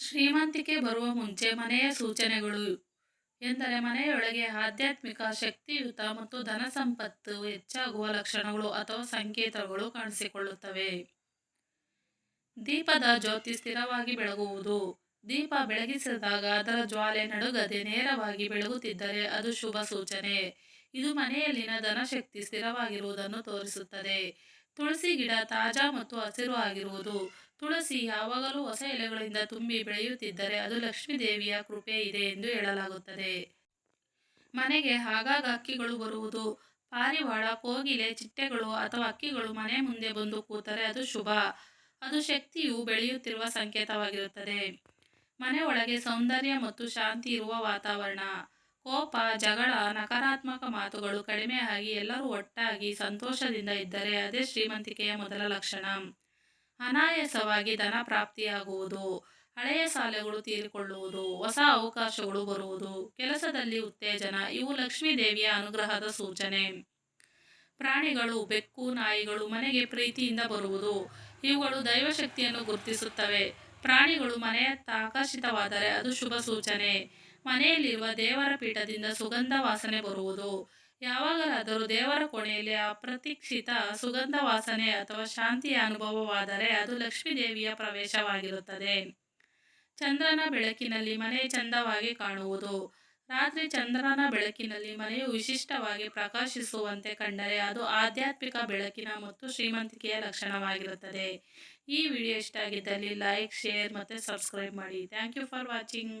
ಶ್ರೀಮಂತಿಕೆ ಬರುವ ಮುಂಚೆ ಮನೆಯ ಸೂಚನೆಗಳು ಎಂದರೆ ಮನೆಯೊಳಗೆ ಆಧ್ಯಾತ್ಮಿಕ ಶಕ್ತಿಯುತ ಮತ್ತು ಧನ ಸಂಪತ್ತು ಹೆಚ್ಚಾಗುವ ಲಕ್ಷಣಗಳು ಅಥವಾ ಸಂಕೇತಗಳು ಕಾಣಿಸಿಕೊಳ್ಳುತ್ತವೆ. ದೀಪದ ಜ್ಯೋತಿ ಸ್ಥಿರವಾಗಿ ಬೆಳಗುವುದು. ದೀಪ ಬೆಳಗಿಸಿದಾಗ ಅದರ ಜ್ವಾಲೆ ನಡುಗದೆ ನೇರವಾಗಿ ಬೆಳಗುತ್ತಿದ್ದರೆ ಅದು ಶುಭ ಸೂಚನೆ. ಇದು ಮನೆಯಲ್ಲಿನ ಧನಶಕ್ತಿ ಸ್ಥಿರವಾಗಿರುವುದನ್ನು ತೋರಿಸುತ್ತದೆ. ತುಳಸಿ ಗಿಡ ತಾಜಾ ಮತ್ತು ಹಸಿರು ಆಗಿರುವುದು. ತುಳಸಿ ಯಾವಾಗಲೂ ಹೊಸ ಎಲೆಗಳಿಂದ ತುಂಬಿ ಬೆಳೆಯುತ್ತಿದ್ದರೆ ಅದು ಲಕ್ಷ್ಮೀ ದೇವಿಯ ಕೃಪೆ ಇದೆ ಎಂದು ಹೇಳಲಾಗುತ್ತದೆ. ಮನೆಗೆ ಆಗಾಗ ಅಕ್ಕಿಗಳು ಬರುವುದು. ಪಾರಿವಾಳ, ಕೋಗಿಲೆ, ಚಿಟ್ಟೆಗಳು ಅಥವಾ ಅಕ್ಕಿಗಳು ಮನೆ ಮುಂದೆ ಬಂದು ಕೂತರೆ ಅದು ಶುಭ. ಅದು ಶಕ್ತಿಯು ಬೆಳೆಯುತ್ತಿರುವ ಸಂಕೇತವಾಗಿರುತ್ತದೆ. ಮನೆ ಒಳಗೆ ಸೌಂದರ್ಯ ಮತ್ತು ಶಾಂತಿ ಇರುವ ವಾತಾವರಣ. ಕೋಪ, ಜಗಳ ನಕಾರಾತ್ಮಕ ಮಾತುಗಳು ಕಡಿಮೆ ಆಗಿ ಎಲ್ಲರೂ ಒಟ್ಟಾಗಿ ಸಂತೋಷದಿಂದ ಇದ್ದರೆ ಅದೇ ಶ್ರೀಮಂತಿಕೆಯ ಮೊದಲ ಲಕ್ಷಣ. ಅನಾಯಾಸವಾಗಿ ಧನ ಪ್ರಾಪ್ತಿಯಾಗುವುದು, ಹಳೆಯ ಸಾಲಗಳು ತೀರಿಕೊಳ್ಳುವುದು, ಹೊಸ ಅವಕಾಶಗಳು ಬರುವುದು, ಕೆಲಸದಲ್ಲಿ ಉತ್ತೇಜನ, ಇವು ಲಕ್ಷ್ಮೀ ದೇವಿಯ ಅನುಗ್ರಹದ ಸೂಚನೆ. ಪ್ರಾಣಿಗಳು, ಬೆಕ್ಕು, ನಾಯಿಗಳು ಮನೆಗೆ ಪ್ರೀತಿಯಿಂದ ಬರುವುದು, ಇವುಗಳು ದೈವಶಕ್ತಿಯನ್ನು ಗುರುತಿಸುತ್ತವೆ. ಪ್ರಾಣಿಗಳು ಮನೆಯತ್ತ ಆಕರ್ಷಿತವಾದರೆ ಅದು ಶುಭ ಸೂಚನೆ. ಮನೆಯಲ್ಲಿರುವ ದೇವರ ಪೀಠದಿಂದ ಸುಗಂಧ ವಾಸನೆ ಬರುವುದು. ಯಾವಾಗಲಾದರೂ ದೇವರ ಕೋಣೆಯಲ್ಲಿ ಅಪ್ರತೀಕ್ಷಿತ ಸುಗಂಧ ವಾಸನೆ ಅಥವಾ ಶಾಂತಿಯ ಅನುಭವವಾದರೆ ಅದು ಲಕ್ಷ್ಮೀ ದೇವಿಯ ಪ್ರವೇಶವಾಗಿರುತ್ತದೆ. ಚಂದ್ರನ ಬೆಳಕಿನಲ್ಲಿ ಮನೆ ಚಂದವಾಗಿ ಕಾಣುವುದು. ರಾತ್ರಿ ಚಂದ್ರನ ಬೆಳಕಿನಲ್ಲಿ ಮನೆಯು ವಿಶಿಷ್ಟವಾಗಿ ಪ್ರಕಾಶಿಸುವಂತೆ ಕಂಡರೆ ಅದು ಆಧ್ಯಾತ್ಮಿಕ ಬೆಳಕಿನ ಮತ್ತು ಶ್ರೀಮಂತಿಕೆಯ ಲಕ್ಷಣವಾಗಿರುತ್ತದೆ. ಈ ವಿಡಿಯೋ ಇಷ್ಟ ಆಗಿದ್ದಲ್ಲಿ ಲೈಕ್, ಶೇರ್ ಮತ್ತು ಸಬ್ಸ್ಕ್ರೈಬ್ ಮಾಡಿ. Thank you for watching